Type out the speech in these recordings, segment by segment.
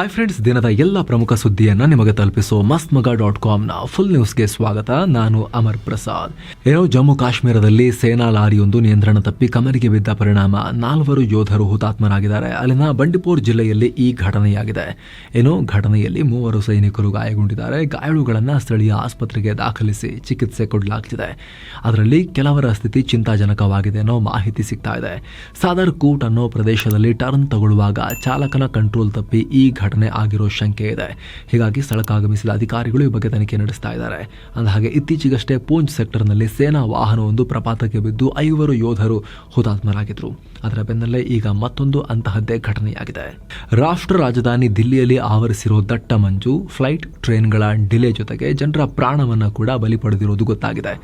Hi friends ದಿನದ ಎಲ್ಲ ಪ್ರಮುಖ ಸುದ್ದಿಯನ್ನ ನಿಮಗೆ ತಲುಪಿಸೋ ಮಸ್ತ್ ಮಗ ಡಾಟ್ ಕಾಮ್ನ ಫುಲ್ ನ್ಯೂಸ್ಗೆ ಸ್ವಾಗತ. ನಾನು ಅಮರ್ ಪ್ರಸಾದ್. ಏನೋ ಜಮ್ಮು ಕಾಶ್ಮೀರದಲ್ಲಿ ಸೇನಾ ಲಾರಿಯೊಂದು ನಿಯಂತ್ರಣ ತಪ್ಪಿ ಕಮರಿಗೆ ಬಿದ್ದ ಪರಿಣಾಮ. ನಾಲ್ವರು ಯೋಧರು ಹುತಾತ್ಮರಾಗಿದ್ದಾರೆ. ಅಲ್ಲಿನ ಬಂಡಿಪೋರ್ ಜಿಲ್ಲೆಯಲ್ಲಿ ಈ ಘಟನೆಯಾಗಿದೆ. ಏನೋ ಘಟನೆಯಲ್ಲಿ ಮೂವರು ಸೈನಿಕರು ಗಾಯಗೊಂಡಿದ್ದಾರೆ. ಗಾಯಾಳುಗಳನ್ನು ಸ್ಥಳೀಯ ಆಸ್ಪತ್ರೆಗೆ ದಾಖಲಿಸಿ ಚಿಕಿತ್ಸೆ ಕೊಡಲಾಗ್ತಿದೆ. ಅದರಲ್ಲಿ ಕೆಲವರ ಸ್ಥಿತಿ ಚಿಂತಾಜನಕವಾಗಿದೆ ಅನ್ನೋ ಮಾಹಿತಿ ಸಿಗ್ತಾ ಇದೆ. ಸಾದರ್ ಕೂಟ್ ಅನ್ನೋ ಪ್ರದೇಶದಲ್ಲಿ ಟರ್ನ್ ತಗೊಳ್ಳುವಾಗ ಚಾಲಕನ ಕಂಟ್ರೋಲ್ ತಪ್ಪಿ ಈ ಘಟನೆ ಆಗಿರೋ ಶಂಕೆ ಇದೆ. ಹೀಗಾಗಿ ಸ್ಥಳಕ್ಕಾಗಮಿಸಿದ ಅಧಿಕಾರಿಗಳು ಈ ಬಗ್ಗೆ ತನಿಖೆ ನಡೆಸ್ತಾ ಇದ್ದಾರೆ. ಅಂದಹಾಗೆ ಇತ್ತೀಚೆಗಷ್ಟೇ ಪೂಂಚ್ ಸೆಕ್ಟರ್ನಲ್ಲಿ ಸೇನಾ ವಾಹನವೊಂದು ಪ್ರಪಾತಕ್ಕೆ ಬಿದ್ದು ಐವರು ಯೋಧರು ಹುತಾತ್ಮರಾಗಿದ್ರು ಅದರ ಬೆನ್ನಲ್ಲೇ ಈಗ ಮತ್ತೊಂದು ಅಂತಹದ್ದೇ ಘಟನೆಯಾಗಿದೆ. ರಾಷ್ಟ್ರ ರಾಜಧಾನಿ ದಿಲ್ಲಿಯಲ್ಲಿ ಆವರಿಸಿರೋ ದಟ್ಟ ಮಂಜು ಫ್ಲೈಟ್ ಟ್ರೈನ್ಗಳ ಡಿಲೇ ಜೊತೆಗೆ ಜನರ ಪ್ರಾಣವನ್ನು ಕೂಡ ಬಲಿ ಪಡೆದಿರುವುದು ಗೊತ್ತಾಗಿದೆ.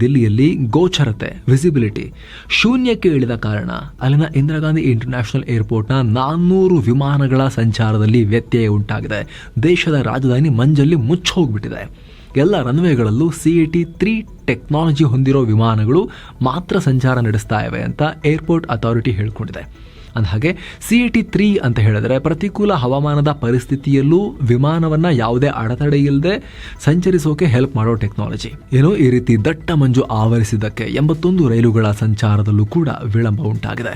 ದಿಲ್ಲಿಯಲ್ಲಿ ಗೋಚರತೆ ವಿಸಿಬಿಲಿಟಿ ಶೂನ್ಯಕ್ಕೆ ಇಳಿದ ಕಾರಣ ಅಲ್ಲಿನ ಇಂದಿರಾ ಗಾಂಧಿ ಇಂಟರ್ನ್ಯಾಷನಲ್ ಏರ್ಪೋರ್ಟ್ನ ನಾನ್ನೂರು ವಿಮಾನಗಳ ಸಂಚಾರದಲ್ಲಿ ವ್ಯತ್ಯಯ ಉಂಟಾಗಿದೆ. ದೇಶದ ರಾಜಧಾನಿ ಮಂಜಲ್ಲಿ ಮುಚ್ಚೋಗ್ಬಿಟ್ಟಿದೆ. ಎಲ್ಲ ರನ್ವೇಗಳಲ್ಲೂ C E T three technology ಹೊಂದಿರೋ ವಿಮಾನಗಳು ಮಾತ್ರ ಸಂಚಾರ ನಡೆಸ್ತಾ ಇವೆ ಅಂತ ಏರ್ಪೋರ್ಟ್ ಅಥಾರಿಟಿ ಹೇಳ್ಕೊಂಡಿದೆ. ಅಂದಹಾಗೆ ಸಿ ಇ ಟಿ ತ್ರೀ ಅಂತ ಹೇಳಿದ್ರೆ ಪ್ರತಿಕೂಲ ಹವಾಮಾನದ ಪರಿಸ್ಥಿತಿಯಲ್ಲೂ ವಿಮಾನವನ್ನು ಯಾವುದೇ ಅಡೆತಡೆ ಇಲ್ಲದೆ ಸಂಚರಿಸೋಕೆ ಹೆಲ್ಪ್ ಮಾಡೋ ಟೆಕ್ನಾಲಜಿ ಏನೋ ಈ ರೀತಿ ದಟ್ಟ ಮಂಜು ಆವರಿಸಿದ್ದಕ್ಕೆ ಎಂಬತ್ತೊಂದು ರೈಲುಗಳ ಸಂಚಾರದಲ್ಲೂ ಕೂಡ ವಿಳಂಬ ಉಂಟಾಗಿದೆ.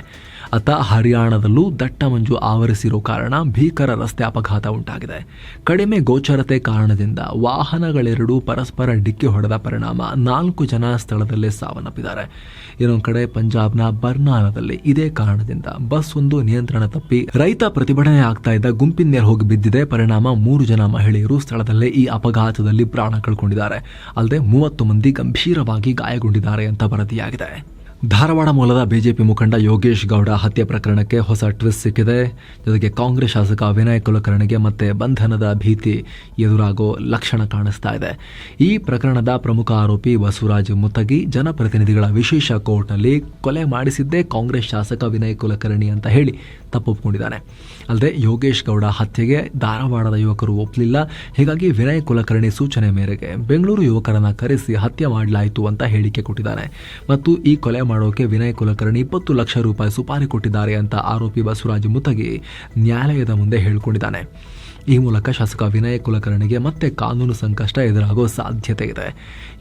ಅತ್ತ ಹರಿಯಾಣದಲ್ಲೂ ದಟ್ಟ ಮಂಜು ಆವರಿಸಿರೋ ಕಾರಣ ಭೀಕರ ರಸ್ತೆ ಅಪಘಾತ ಉಂಟಾಗಿದೆ. ಕಡಿಮೆ ಗೋಚರತೆ ಕಾರಣದಿಂದ ವಾಹನಗಳೆರಡೂ ಪರಸ್ಪರ ಡಿಕ್ಕಿ ಹೊಡೆದ ಪರಿಣಾಮ ನಾಲ್ಕು ಜನ ಸ್ಥಳದಲ್ಲೇ ಸಾವನ್ನಪ್ಪಿದ್ದಾರೆ. ಇನ್ನೊಂದು ಕಡೆ ಪಂಜಾಬ್ನ ಬರ್ನಾಲದಲ್ಲಿ ಇದೇ ಕಾರಣದಿಂದ ಬಸ್ ಒಂದು ನಿಯಂತ್ರಣ ತಪ್ಪಿ ರೈತ ಪ್ರತಿಭಟನೆ ಆಗ್ತಾ ಇದ್ದ ಗುಂಪಿನ ಹೋಗಿ ಬಿದ್ದಿದೆ. ಪರಿಣಾಮ ಮೂರು ಜನ ಮಹಿಳೆಯರು ಸ್ಥಳದಲ್ಲೇ ಈ ಅಪಘಾತದಲ್ಲಿ ಪ್ರಾಣ ಕಳ್ಕೊಂಡಿದ್ದಾರೆ. ಅಲ್ಲದೆ ಮೂವತ್ತು ಮಂದಿ ಗಂಭೀರವಾಗಿ ಗಾಯಗೊಂಡಿದ್ದಾರೆ ಅಂತ ವರದಿಯಾಗಿದೆ. ಧಾರವಾಡ ಮೂಲದ ಬಿಜೆಪಿ ಮುಖಂಡ ಯೋಗೇಶ್ ಗೌಡ ಹತ್ಯೆ ಪ್ರಕರಣಕ್ಕೆ ಹೊಸ ಟ್ವಿಸ್ಟ್ ಸಿಕ್ಕಿದೆ. ಜೊತೆಗೆ ಕಾಂಗ್ರೆಸ್ ಶಾಸಕ ವಿನಯ್ ಕುಲಕರ್ಣಿಗೆ ಮತ್ತೆ ಬಂಧನದ ಭೀತಿ ಎದುರಾಗೋ ಲಕ್ಷಣ ಕಾಣಿಸ್ತಾ ಇದೆ. ಈ ಪ್ರಕರಣದ ಪ್ರಮುಖ ಆರೋಪಿ ಬಸವರಾಜ್ ಮುತ್ತಗಿ ಜನಪ್ರತಿನಿಧಿಗಳ ವಿಶೇಷ ಕೋರ್ಟ್ನಲ್ಲಿ ಕೊಲೆ ಮಾಡಿಸಿದ್ದೇ ಕಾಂಗ್ರೆಸ್ ಶಾಸಕ ವಿನಯ್ ಕುಲಕರ್ಣಿ ಅಂತ ಹೇಳಿ ತಪ್ಪೊಪ್ಪಿಕೊಂಡಿದ್ದಾನೆ ಅಲ್ಲದೆ ಯೋಗೇಶ್ ಗೌಡ ಹತ್ಯೆಗೆ ಧಾರವಾಡದ ಯುವಕರು ಒಪ್ಪಲಿಲ್ಲ ಹೀಗಾಗಿ ವಿನಯ್ ಕುಲಕರ್ಣಿ ಸೂಚನೆ ಮೇರೆಗೆ ಬೆಂಗಳೂರು ಯುವಕರನ್ನ ಕರೆಸಿ ಹತ್ಯೆ ಮಾಡಲಾಯಿತು ಅಂತ ಹೇಳಿಕೆ ಕೊಟ್ಟಿದ್ದಾನೆ. ಮತ್ತು ಈ ಕೊಲೆ ಮಾಡೋಕೆ ವಿನಯ್ ಕುಲಕರ್ಣಿ ಇಪ್ಪತ್ತು ಲಕ್ಷ ರೂಪಾಯಿ ಸುಪಾರಿ ಕೊಟ್ಟಿದ್ದಾರೆ ಅಂತ ಆರೋಪಿ ಬಸವರಾಜ್ ಮುತಗಿ ನ್ಯಾಯಾಲಯದ ಮುಂದೆ ಹೇಳಿಕೊಂಡಿದ್ದಾನೆ. ಈ ಮೂಲಕ ಶಾಸಕ ವಿನಯ್ ಕುಲಕರ್ಣಿಗೆ ಮತ್ತೆ ಕಾನೂನು ಸಂಕಷ್ಟ ಎದುರಾಗೋ ಸಾಧ್ಯತೆ ಇದೆ.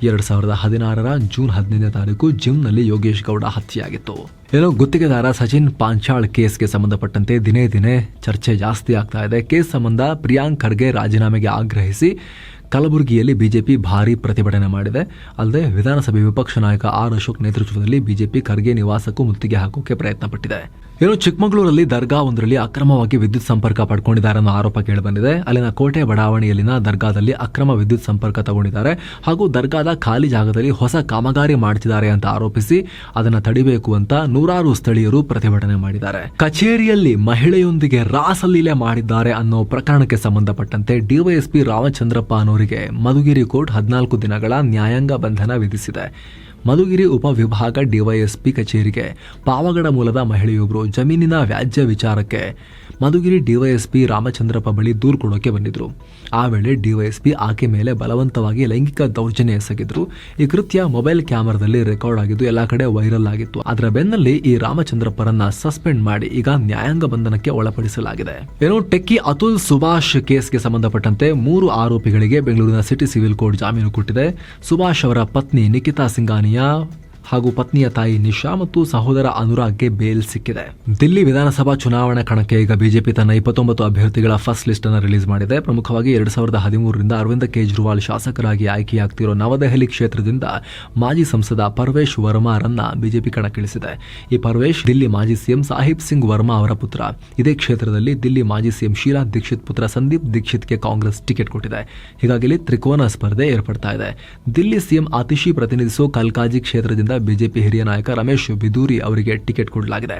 ಎರಡು ಸಾವಿರದ ಹದಿನಾರರ ಜೂನ್ ಹದಿನೈದನೇ ತಾರೀಕು ಜಿಮ್ನಲ್ಲಿ ಯೋಗೇಶ್ ಗೌಡ ಹತ್ಯೆಯಾಗಿತ್ತು. ಏನೋ ಗುತ್ತಿಗೆದಾರ ಸಚಿನ್ ಪಾಂಚಾಳ್ ಕೇಸ್ಗೆ ಸಂಬಂಧಪಟ್ಟಂತೆ ದಿನೇ ದಿನೇ ಚರ್ಚೆ ಜಾಸ್ತಿ ಆಗ್ತಾ ಇದೆ. ಕೇಸ್ ಸಂಬಂಧ ಪ್ರಿಯಾಂಕ್ ಖರ್ಗೆ ರಾಜೀನಾಮೆಗೆ ಆಗ್ರಹಿಸಿ ಕಲಬುರಗಿಯಲ್ಲಿ ಬಿಜೆಪಿ ಭಾರಿ ಪ್ರತಿಭಟನೆ ಮಾಡಿದೆ. ಅಲ್ಲದೆ ವಿಧಾನಸಭೆ ವಿಪಕ್ಷ ನಾಯಕ ಆರ್ ಅಶೋಕ್ ನೇತೃತ್ವದಲ್ಲಿ ಬಿಜೆಪಿ ಖರ್ಗೆ ನಿವಾಸಕ್ಕೂ ಮುತ್ತಿಗೆ ಹಾಕೋಕೆ ಪ್ರಯತ್ನ ಪಟ್ಟಿದೆ ಏನು ಚಿಕ್ಕಮಗಳೂರಲ್ಲಿ ದರ್ಗಾ ಒಂದರಲ್ಲಿ ಅಕ್ರಮವಾಗಿ ವಿದ್ಯುತ್ ಸಂಪರ್ಕ ಪಡ್ಕೊಂಡಿದ್ದಾರೆ ಅನ್ನೋ ಆರೋಪ ಕೇಳಿಬಂದಿದೆ. ಅಲ್ಲಿನ ಕೋಟೆ ಬಡಾವಣೆಯಲ್ಲಿನ ದರ್ಗಾದಲ್ಲಿ ಅಕ್ರಮ ವಿದ್ಯುತ್ ಸಂಪರ್ಕ ತಗೊಂಡಿದ್ದಾರೆ ಹಾಗೂ ದರ್ಗಾದ ಖಾಲಿ ಜಾಗದಲ್ಲಿ ಹೊಸ ಕಾಮಗಾರಿ ಮಾಡ್ತಿದ್ದಾರೆ ಅಂತ ಆರೋಪಿಸಿ ಅದನ್ನು ತಡಿಬೇಕು ಅಂತ ನೂರಾರು ಸ್ಥಳೀಯರು ಪ್ರತಿಭಟನೆ ಮಾಡಿದ್ದಾರೆ. ಕಚೇರಿಯಲ್ಲಿ ಮಹಿಳೆಯೊಂದಿಗೆ ರಾಸಲೀಲೆ ಮಾಡಿದ್ದಾರೆ ಅನ್ನೋ ಪ್ರಕರಣಕ್ಕೆ ಸಂಬಂಧಪಟ್ಟಂತೆ ಡಿವೈಎಸ್ಪಿ ರಾಮಚಂದ್ರಪ್ಪ ಅನ್ನೋರಿಗೆ ಮಧುಗಿರಿ ಕೋರ್ಟ್ ಹದಿನಾಲ್ಕು ದಿನಗಳ ನ್ಯಾಯಾಂಗ ಬಂಧನ ವಿಧಿಸಿದೆ. ಮಧುಗಿರಿ ಉಪವಿಭಾಗ ಡಿವೈಎಸ್ಪಿ ಕಚೇರಿಗೆ ಪಾವಗಡ ಮೂಲದ ಮಹಿಳೆಯೊಬ್ಬರು ಜಮೀನಿನ ವ್ಯಾಜ್ಯ ವಿಚಾರಕ್ಕೆ ಮಧುಗಿರಿ ಡಿವೈಎಸ್ಪಿ ರಾಮಚಂದ್ರಪ್ಪ ಬಳಿ ದೂರು ಕೊಡೋಕೆ ಬಂದಿದ್ರು. ಆ ವೇಳೆ ಡಿವೈಎಸ್ಪಿ ಆಕೆ ಮೇಲೆ ಬಲವಂತವಾಗಿ ಲೈಂಗಿಕ ದೌರ್ಜನ್ಯ ಎಸಗಿದ್ರು. ಈ ಕೃತ್ಯ ಮೊಬೈಲ್ ಕ್ಯಾಮರಾದಲ್ಲಿ ರೆಕಾರ್ಡ್ ಆಗಿದ್ದು ಎಲ್ಲ ಕಡೆ ವೈರಲ್ ಆಗಿತ್ತು. ಅದರ ಬೆನ್ನಲ್ಲಿ ಈ ರಾಮಚಂದ್ರಪ್ಪರನ್ನ ಸಸ್ಪೆಂಡ್ ಮಾಡಿ ಈಗ ನ್ಯಾಯಾಂಗ ಬಂಧನಕ್ಕೆ ಒಳಪಡಿಸಲಾಗಿದೆ. ಏನು ಟೆಕ್ಕಿ ಅತುಲ್ ಸುಭಾಷ್ ಕೇಸ್ಗೆ ಸಂಬಂಧಪಟ್ಟಂತೆ ಮೂರು ಆರೋಪಿಗಳಿಗೆ ಬೆಂಗಳೂರಿನ ಸಿಟಿ ಸಿವಿಲ್ ಕೋರ್ಟ್ ಜಾಮೀನು ಕೊಟ್ಟಿದೆ. ಸುಭಾಷ್ ಅವರ ಪತ್ನಿ ನಿಖಿತಾ ಸಿಂಗಾನಿಯಾ ಹಾಗೂ ಪತ್ನಿಯ ತಾಯಿ ನಿಶಾ ಮತ್ತು ಸಹೋದರ ಅನುರಾಗ್ಗೆ ಬೇಲ್ ಸಿಕ್ಕಿದೆ. ದಿಲ್ಲಿ ವಿಧಾನಸಭಾ ಚುನಾವಣಾ ಕಣಕ್ಕೆ ಈಗ ಬಿಜೆಪಿ ತನ್ನ ಇಪ್ಪತ್ತೊಂಬತ್ತು ಅಭ್ಯರ್ಥಿಗಳ ಫಸ್ಟ್ ಲಿಸ್ಟ್ ಅನ್ನು ರಿಲೀಸ್ ಮಾಡಿದೆ. ಪ್ರಮುಖವಾಗಿ ಎರಡ್ ಸಾವಿರದ ಹದಿಮೂರರಿಂದ ಅರವಿಂದ ಕೇಜ್ರಿವಾಲ್ ಶಾಸಕರಾಗಿ ಆಯ್ಕೆಯಾಗ್ತಿರೋ ನವದೆಹಲಿ ಕ್ಷೇತ್ರದಿಂದ ಮಾಜಿ ಸಂಸದ ಪರ್ವೇಶ್ ವರ್ಮಾರನ್ನ ಬಿಜೆಪಿ ಕಣಕ್ಕಿಳಿಸಿದೆ. ಈ ಪರ್ವೇಶ್ ದಿಲ್ಲಿ ಮಾಜಿ ಸಿಎಂ ಸಾಹಿಬ್ ಸಿಂಗ್ ವರ್ಮಾ ಅವರ ಪುತ್ರ. ಇದೇ ಕ್ಷೇತ್ರದಲ್ಲಿ ದಿಲ್ಲಿ ಮಾಜಿ ಸಿಎಂ ಶೀಲಾ ದೀಕ್ಷಿತ್ ಪುತ್ರ ಸಂದೀಪ್ ದೀಕ್ಷಿತ್ಗೆ ಕಾಂಗ್ರೆಸ್ ಟಿಕೆಟ್ ಕೊಟ್ಟಿದೆ. ಹೀಗಾಗಿ ತ್ರಿಕೋನ ಸ್ಪರ್ಧೆ ಏರ್ಪಡ್ತಾ ಇದೆ. ದಿಲ್ಲಿ ಸಿಎಂ ಆತಿಶಿ ಪ್ರತಿನಿಧಿಸೋ ಕಲ್ಕಾಜಿ ಕ್ಷೇತ್ರದಿಂದ ಬಿಜೆಪಿ ಹಿರಿಯ ನಾಯಕ ರಮೇಶ್ ಬಿದೂರಿ ಅವರಿಗೆ ಟಿಕೆಟ್ ಕೊಡಲಾಗಿದೆ.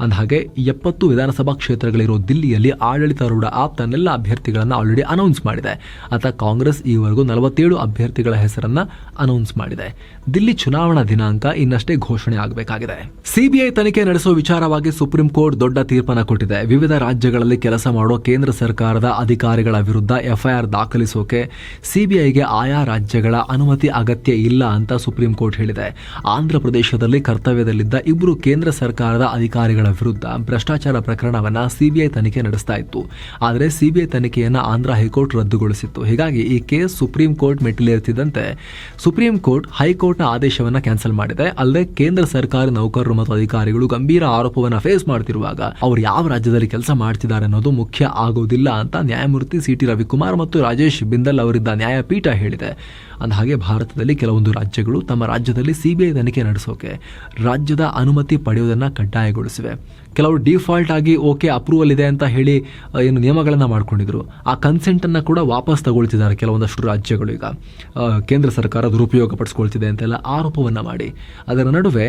ಅಂದಹಾಗೆ, ಎಪ್ಪತ್ತು ವಿಧಾನಸಭಾ ಕ್ಷೇತ್ರಗಳಿರೋ ದಿಲ್ಲಿಯಲ್ಲಿ ಆಡಳಿತಾರೂಢ ಆಪ್ ತನ್ನೆಲ್ಲ ಅಭ್ಯರ್ಥಿಗಳನ್ನು ಆಲ್ರೆಡಿ ಅನೌನ್ಸ್ ಮಾಡಿದೆ. ಅತ ಕಾಂಗ್ರೆಸ್ ಈವರೆಗೂ ನಲವತ್ತೇಳು ಅಭ್ಯರ್ಥಿಗಳ ಹೆಸರನ್ನ ಅನೌನ್ಸ್ ಮಾಡಿದೆ. ದಿಲ್ಲಿ ಚುನಾವಣಾ ದಿನಾಂಕ ಇನ್ನಷ್ಟೇ ಘೋಷಣೆ ಆಗಬೇಕಾಗಿದೆ. ಸಿಬಿಐ ತನಿಖೆ ನಡೆಸುವ ವಿಚಾರವಾಗಿ ಸುಪ್ರೀಂ ಕೋರ್ಟ್ ದೊಡ್ಡ ತೀರ್ಪನ್ನು ಕೊಟ್ಟಿದೆ. ವಿವಿಧ ರಾಜ್ಯಗಳಲ್ಲಿ ಕೆಲಸ ಮಾಡುವ ಕೇಂದ್ರ ಸರ್ಕಾರದ ಅಧಿಕಾರಿಗಳ ವಿರುದ್ಧ ಎಫ್ಐಆರ್ ದಾಖಲಿಸೋಕೆ ಸಿಬಿಐಗೆ ಆಯಾ ರಾಜ್ಯಗಳ ಅನುಮತಿ ಅಗತ್ಯ ಇಲ್ಲ ಅಂತ ಸುಪ್ರೀಂ ಕೋರ್ಟ್ ಹೇಳಿದೆ. ಆಂಧ್ರ ಪ್ರದೇಶದಲ್ಲಿ ಕರ್ತವ್ಯದಲ್ಲಿದ್ದ ಇಬ್ಬರು ಕೇಂದ್ರ ಸರ್ಕಾರದ ಅಧಿಕಾರಿಗಳ ಅಧಿಕಾರಿಗಳ ವಿರುದ್ಧ ಭ್ರಷ್ಟಾಚಾರ ಪ್ರಕರಣವನ್ನು ಸಿಬಿಐ ತನಿಖೆ ನಡೆಸ್ತಾ ಇತ್ತು. ಆದರೆ ಸಿಬಿಐ ತನಿಖೆಯನ್ನು ಆಂಧ್ರ ಹೈಕೋರ್ಟ್ ರದ್ದುಗೊಳಿಸಿತ್ತು. ಹೀಗಾಗಿ ಈ ಕೇಸ್ ಸುಪ್ರೀಂ ಕೋರ್ಟ್ ಮೆಟ್ಟಿಲೇರುತ್ತಿದ್ದಂತೆ ಸುಪ್ರೀಂ ಕೋರ್ಟ್ ಹೈಕೋರ್ಟ್ನ ಆದೇಶವನ್ನು ಕ್ಯಾನ್ಸಲ್ ಮಾಡಿದೆ. ಅಲ್ಲದೆ ಕೇಂದ್ರ ಸರ್ಕಾರಿ ನೌಕರರು ಮತ್ತು ಅಧಿಕಾರಿಗಳು ಗಂಭೀರ ಆರೋಪವನ್ನು ಫೇಸ್ ಮಾಡ್ತಿರುವಾಗ ಅವರು ಯಾವ ರಾಜ್ಯದಲ್ಲಿ ಕೆಲಸ ಮಾಡ್ತಿದ್ದಾರೆ ಅನ್ನೋದು ಮುಖ್ಯ ಆಗೋದಿಲ್ಲ ಅಂತ ನ್ಯಾಯಮೂರ್ತಿ ಸಿ ಟಿ ರವಿಕುಮಾರ್ ಮತ್ತು ರಾಜೇಶ್ ಬಿಂದಲ್ ಅವರಿದ್ದ ನ್ಯಾಯಪೀಠ ಹೇಳಿದೆ. ಅಂದಹಾಗೆ ಭಾರತದಲ್ಲಿ ಕೆಲವೊಂದು ರಾಜ್ಯಗಳು ತಮ್ಮ ರಾಜ್ಯದಲ್ಲಿ ಸಿಬಿಐ ತನಿಖೆ ನಡೆಸೋಕೆ ರಾಜ್ಯದ ಅನುಮತಿ ಪಡೆಯುವುದನ್ನು ಕಡ್ಡಾಯಗೊಳಿಸಿವೆ. ಕೆಲವರು ಡಿಫಾಲ್ಟ್ ಆಗಿ ಓಕೆ ಅಪ್ರೂವಲ್ ಇದೆ ಅಂತ ಹೇಳಿ ಏನು ನಿಯಮಗಳನ್ನು ಮಾಡ್ಕೊಂಡಿದ್ರು. ಆ ಕನ್ಸೆಂಟನ್ನು ಕೂಡ ವಾಪಸ್ ತಗೊಳ್ತಿದ್ದಾರೆ ಕೆಲವೊಂದಷ್ಟು ರಾಜ್ಯಗಳು ಈಗ. ಕೇಂದ್ರ ಸರ್ಕಾರ ದುರುಪಯೋಗ ಪಡಿಸ್ಕೊಳ್ತಿದೆ ಅಂತೆಲ್ಲ ಆರೋಪವನ್ನು ಮಾಡಿ. ಅದರ ನಡುವೆ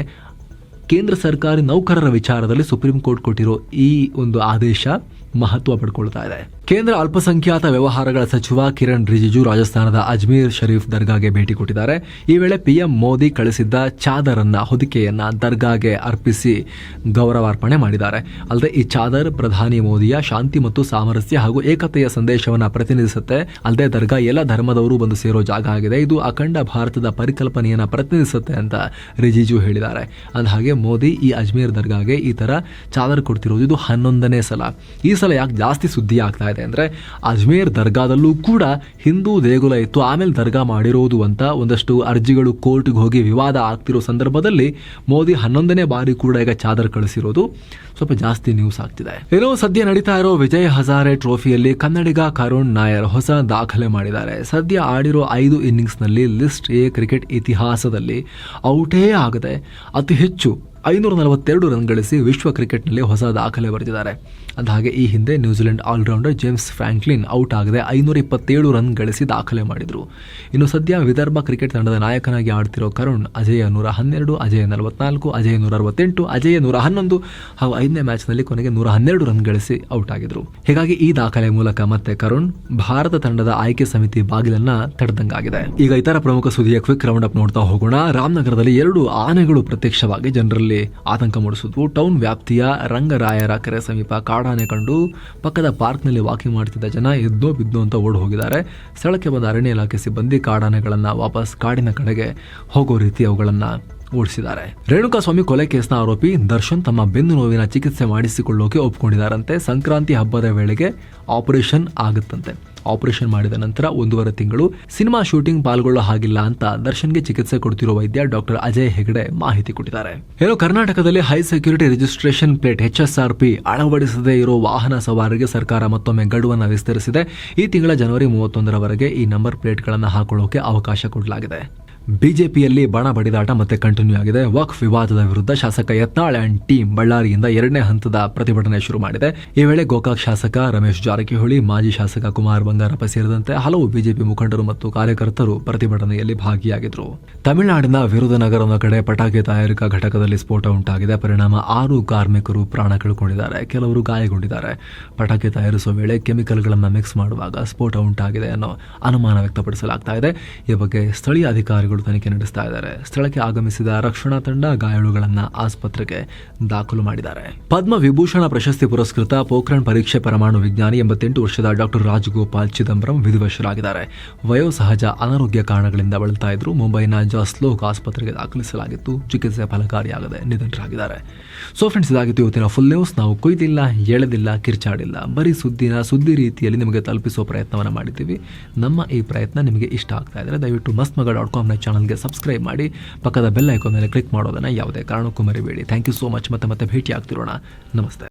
ಕೇಂದ್ರ ಸರ್ಕಾರಿ ನೌಕರರ ವಿಚಾರದಲ್ಲಿ ಸುಪ್ರೀಂ ಕೋರ್ಟ್ ಕೊಟ್ಟಿರೋ ಈ ಒಂದು ಆದೇಶ ಮಹತ್ವ ಪಡ್ಕೊಳ್ತಾ ಇದೆ. ಕೇಂದ್ರ ಅಲ್ಪಸಂಖ್ಯಾತ ವ್ಯವಹಾರಗಳ ಸಚಿವ ಕಿರಣ್ ರಿಜಿಜು ರಾಜಸ್ಥಾನದ ಅಜ್ಮೀರ್ ಶರೀಫ್ ದರ್ಗಾಗೆ ಭೇಟಿ ಕೊಟ್ಟಿದ್ದಾರೆ. ಈ ವೇಳೆ ಪಿಎಂ ಮೋದಿ ಕಳಿಸಿದ್ದ ಚಾದರನ್ನ, ಹೊದಿಕೆಯನ್ನ ದರ್ಗಾಗೆ ಅರ್ಪಿಸಿ ಗೌರವಾರ್ಪಣೆ ಮಾಡಿದ್ದಾರೆ. ಅಲ್ಲದೆ ಈ ಚಾದರ್ ಪ್ರಧಾನಿ ಮೋದಿಯ ಶಾಂತಿ ಮತ್ತು ಸಾಮರಸ್ಯ ಹಾಗೂ ಏಕತೆಯ ಸಂದೇಶವನ್ನ ಪ್ರತಿನಿಧಿಸುತ್ತೆ. ಅಲ್ಲದೆ ದರ್ಗಾ ಎಲ್ಲ ಧರ್ಮದವರು ಬಂದು ಸೇರೋ ಜಾಗ ಆಗಿದೆ. ಇದು ಅಖಂಡ ಭಾರತದ ಪರಿಕಲ್ಪನೆಯನ್ನ ಪ್ರತಿನಿಧಿಸುತ್ತೆ ಅಂತ ರಿಜಿಜು ಹೇಳಿದ್ದಾರೆ. ಅಂದಹಾಗೆ ಮೋದಿ ಈ ಅಜ್ಮೀರ್ ದರ್ಗಾಗೆ ಈ ತರ ಚಾದರ್ ಕೊಡ್ತಿರೋದು ಇದು ಹನ್ನೊಂದನೇ ಸಲ. ಈ ಸಲ ಯಾಕೆ ಜಾಸ್ತಿ ಸುದ್ದಿ ಆಗ್ತಾ ಇದೆ ಅಂದರೆ ಅಜ್ಮೇರ್ ದರ್ಗಾದಲ್ಲೂ ಕೂಡ ಹಿಂದೂ ದೇಗುಲ ಇತ್ತು, ಆಮೇಲೆ ದರ್ಗಾ ಮಾಡಿರೋದು ಅಂತ ಒಂದಷ್ಟು ಅರ್ಜಿಗಳು ಕೋರ್ಟ್ಗೆ ಹೋಗಿ ವಿವಾದ ಆಗ್ತಿರೋ ಸಂದರ್ಭದಲ್ಲಿ ಮೋದಿ ಹನ್ನೊಂದನೇ ಬಾರಿ ಕೂಡ ಈಗ ಚಾದರ್ ಕಳಿಸಿರೋದು ಸ್ವಲ್ಪ ಜಾಸ್ತಿ ನ್ಯೂಸ್ ಆಗ್ತಿದೆ. ಏನೋ ಸದ್ಯ ನಡೀತಾ ಇರೋ ವಿಜಯ್ ಹಜಾರೆ ಟ್ರೋಫಿಯಲ್ಲಿ ಕನ್ನಡಿಗ ಕರುಣ್ ನಾಯರ್ ಹೊಸ ದಾಖಲೆ ಮಾಡಿದ್ದಾರೆ. ಸದ್ಯ ಆಡಿರೋ ಐದು ಇನ್ನಿಂಗ್ಸ್ನಲ್ಲಿ ಲಿಸ್ಟ್ ಎ ಕ್ರಿಕೆಟ್ ಇತಿಹಾಸದಲ್ಲಿ ಔಟೇ ಆಗದೆ ಅತಿ ಹೆಚ್ಚು ಐನೂರ ನಲವತ್ತೆರಡು ರನ್ ಗಳಿಸಿ ವಿಶ್ವ ಕ್ರಿಕೆಟ್ನಲ್ಲಿ ಹೊಸ ದಾಖಲೆ ಬರೆದಿದ್ದಾರೆ. ಅಂದಹಾಗೆ ಈ ಹಿಂದೆ New Zealand allrounder James Franklin out ಆಗದೆ ಐನೂರ ಇಪ್ಪತ್ತೇಳು ರನ್ ಗಳಿಸಿ ದಾಖಲೆ ಮಾಡಿದ್ರು. ಇನ್ನು ಸದ್ಯ ವಿದರ್ಭ ಕ್ರಿಕೆಟ್ ತಂಡದ ನಾಯಕನಾಗಿ ಆಡ್ತಿರೋ ಕರುಣ್, ಅಜಯ ನೂರ ಹನ್ನೆರಡು ಅಜಯ ನಲವತ್ನಾಲ್ಕು, ಅಜಯ ನೂರ ಅರವತ್ತೆಂಟು ಅಜಯ ನೂರ ಹನ್ನೊಂದು ಹಾಗೂ ಐದನೇ ಮ್ಯಾಚ್ನಲ್ಲಿ ಕೊನೆಗೆ ನೂರ ಹನ್ನೆರಡು ರನ್ ಗಳಿಸಿ ಔಟ್ ಆಗಿದ್ರು. ಹೀಗಾಗಿ ಈ ದಾಖಲೆ ಮೂಲಕ ಮತ್ತೆ ಕರುಣ್, ಭಾರತ ತಂಡದ ಆಯ್ಕೆ ಸಮಿತಿ ಬಾಗಿಲನ್ನ ತಡೆದಂಗಾಗಿದೆ. ಈಗ ಇತರ ಪ್ರಮುಖ ಸುದ್ದಿಯ ಕ್ವಿಕ್ ರೌಂಡ್ ಅಪ್ ನೋಡ್ತಾ ಹೋಗೋಣ. ರಾಮನಗರದಲ್ಲಿ ಎರಡು ಆನೆಗಳು ಪ್ರತ್ಯಕ್ಷವಾಗಿ ಜನರಲ್ಲಿ ಆತಂಕ ಮೂಡಿಸಿದ್ವು ಟೌನ್ ವ್ಯಾಪ್ತಿಯ ರಂಗರಾಯರ ಕೆರೆ ಸಮೀಪ ಕಾಡಾನೆ ಕಂಡು ಪಕ್ಕದ ಪಾರ್ಕ್ನಲ್ಲಿ ವಾಕಿಂಗ್ ಮಾಡ್ತಿದ್ದ ಜನ ಎದ್ದೋ ಬಿದ್ದೋ ಅಂತ ಓಡಿ ಹೋಗಿದ್ದಾರೆ. ಸ್ಥಳಕ್ಕೆ ಬಂದ ಅರಣ್ಯ ಇಲಾಖೆ ಸಿಬ್ಬಂದಿ ಕಾಡಾನೆಗಳನ್ನು ವಾಪಸ್ ಕಾಡಿನ ಕಡೆಗೆ ಹೋಗೋ ರೀತಿ ಅವುಗಳನ್ನು ಓಡಿಸಿದ್ದಾರೆ. ರೇಣುಕಾಸ್ವಾಮಿ ಕೊಲೆ ಕೇಸ್ನ ಆರೋಪಿ ದರ್ಶನ್ ತಮ್ಮ ಬೆನ್ನು ನೋವಿನ ಚಿಕಿತ್ಸೆ ಮಾಡಿಸಿಕೊಳ್ಳೋಕೆ ಒಪ್ಕೊಂಡಿದ್ದಾರಂತೆ. ಸಂಕ್ರಾಂತಿ ಹಬ್ಬದ ವೇಳೆಗೆ ಆಪರೇಷನ್ ಆಗುತ್ತಂತೆ. ಆಪರೇಷನ್ ಮಾಡಿದ ನಂತರ ಒಂದೂವರೆ ತಿಂಗಳು ಸಿನಿಮಾ ಶೂಟಿಂಗ್ ಪಾಲ್ಗೊಳ್ಳೋ ಹಾಗಿಲ್ಲ ಅಂತ ದರ್ಶನ್ಗೆ ಚಿಕಿತ್ಸೆ ಕೊಡ್ತಿರೋ ವೈದ್ಯ ಡಾಕ್ಟರ್ ಅಜಯ್ ಹೆಗಡೆ ಮಾಹಿತಿ ಕೊಟ್ಟಿದ್ದಾರೆ. ಏನು ಕರ್ನಾಟಕದಲ್ಲಿ high security registration plate H S R P ಅಳವಡಿಸದೇ ಇರೋ ವಾಹನ ಸವಾರರಿಗೆ ಸರ್ಕಾರ ಮತ್ತೊಮ್ಮೆ ಗಡುವನ್ನು ವಿಸ್ತರಿಸಿದೆ. ಈ ತಿಂಗಳ ಜನವರಿ ಮೂವತ್ತೊಂದರವರೆಗೆ ಈ ನಂಬರ್ ಪ್ಲೇಟ್ಗಳನ್ನು ಹಾಕೊಳ್ಳೋಕೆ ಅವಕಾಶ ಕೊಡಲಾಗಿದೆ. ಬಿಜೆಪಿಯಲ್ಲಿ ಬಣ ಬಡಿದಾಟ ಮತ್ತೆ ಕಂಟಿನ್ಯೂ ಆಗಿದೆ. ವಕ್ಫ್ ವಿವಾದದ ವಿರುದ್ಧ ಶಾಸಕ ಯತ್ನಾಳ್ ಅಂಡ್ ಟೀಮ್ ಬಳ್ಳಾರಿಯಿಂದ ಎರಡನೇ ಹಂತದ ಪ್ರತಿಭಟನೆ ಶುರು ಮಾಡಿದೆ. ಈ ವೇಳೆ ಗೋಕಾಕ್ ಶಾಸಕ ರಮೇಶ್ ಜಾರಕಿಹೊಳಿ, ಮಾಜಿ ಶಾಸಕ ಕುಮಾರ್ ಬಂಗಾರಪ್ಪ ಸೇರಿದಂತೆ ಹಲವು ಬಿಜೆಪಿ ಮುಖಂಡರು ಮತ್ತು ಕಾರ್ಯಕರ್ತರು ಪ್ರತಿಭಟನೆಯಲ್ಲಿ ಭಾಗಿಯಾಗಿದ್ರು. ತಮಿಳುನಾಡಿನ ವಿರುಧನಗರದ ಕಡೆ ಪಟಾಕಿ ತಯಾರಿಕಾ ಘಟಕದಲ್ಲಿ ಸ್ಫೋಟ ಉಂಟಾಗಿದೆ. ಪರಿಣಾಮ ಆರು ಕಾರ್ಮಿಕರು ಪ್ರಾಣ ಕಳ್ಕೊಂಡಿದ್ದಾರೆ. ಕೆಲವರು ಗಾಯಗೊಂಡಿದ್ದಾರೆ. ಪಟಾಕಿ ತಯಾರಿಸುವ ವೇಳೆ ಕೆಮಿಕಲ್ಗಳನ್ನು ಮಿಕ್ಸ್ ಮಾಡುವಾಗ ಸ್ಫೋಟ ಉಂಟಾಗಿದೆ ಅನ್ನೋ ಅನುಮಾನ ವ್ಯಕ್ತಪಡಿಸಲಾಗ್ತಾ ಇದೆ. ಈ ಬಗ್ಗೆ ಸ್ಥಳೀಯ ಅಧಿಕಾರಿಗಳು ತನಿಖೆ ನಡೆಸ್ತಾ ಇದ್ದಾರೆ. ಸ್ಥಳಕ್ಕೆ ಆಗಮಿಸಿದ ರಕ್ಷಣಾ ತಂಡ ಗಾಯಾಳುಗಳನ್ನ ಆಸ್ಪತ್ರೆಗೆ ದಾಖಲು ಮಾಡಿದ್ದಾರೆ. ಪದ್ಮ ವಿಭೂಷಣ ಪ್ರಶಸ್ತಿ ಪುರಸ್ಕೃತ ಪೋಖ್ರಣ್ ಪರೀಕ್ಷೆ ಪರಮಾಣು ವಿಜ್ಞಾನಿ ಎಂಬತ್ತೆಂಟು ವರ್ಷದ ಡಾಕ್ಟರ್ ರಾಜಗೋಪಾಲ್ ಚಿದಂಬರಂ ವಿಧಿವಶರಾಗಿದ್ದಾರೆ. ವಯೋಸಹಜ ಅನಾರೋಗ್ಯ ಕಾರಣಗಳಿಂದ ಬಳಲ್ತಾ ಇದ್ರು ಮುಂಬೈನ ಜಾಸ್ಲೋಕ್ ಆಸ್ಪತ್ರೆಗೆ ದಾಖಲಿಸಲಾಗಿತ್ತು. ಚಿಕಿತ್ಸೆ ಫಲಕಾರಿಯಾಗದೆ ನಿಧನರಾಗಿದ್ದಾರೆ. ಸೊ ಫ್ರೆಂಡ್ಸ್, ಇದಾಗಿತ್ತು ಇವತ್ತಿನ ಫುಲ್ ನ್ಯೂಸ್. ನಾವು ಕೊಯ್ದಿಲ್ಲ, ಎಳೆದಿಲ್ಲ, ಕಿರ್ಚಾಡಿಲ್ಲ. ಬರೀ ಸುದ್ದಿನ ಸುದ್ದಿ ರೀತಿಯಲ್ಲಿ ನಿಮಗೆ ತಲುಪಿಸುವ ಪ್ರಯತ್ನವನ್ನು ಮಾಡಿದ್ದೀವಿ. ನಮ್ಮ ಈ ಪ್ರಯತ್ನ ನಿಮಗೆ ಇಷ್ಟ ಆಗ್ತಾ ಇದ್ದರೆ ದಯವಿಟ್ಟು ಮಸ್ತ್ ಡಾಟ್ ಕಾಮ್ನ ಚಾನಲ್ಗೆ ಸಬ್ಸ್ಕ್ರೈಬ್ ಮಾಡಿ, ಪಕ್ಕದ ಬೆಲ್ ಐಕಾನ್ ಮೇಲೆ ಕ್ಲಿಕ್ ಮಾಡೋದನ್ನು ಯಾವುದೇ ಕಾರಣಕ್ಕೂ ಮರಿಬೇಡಿ. ಥ್ಯಾಂಕ್ ಯು ಸೋ ಮಚ್ ಮತ್ತೆ ಮತ್ತೆ ಭೇಟಿ ಆಗ್ತಿರೋಣ ನಮಸ್ತೆ.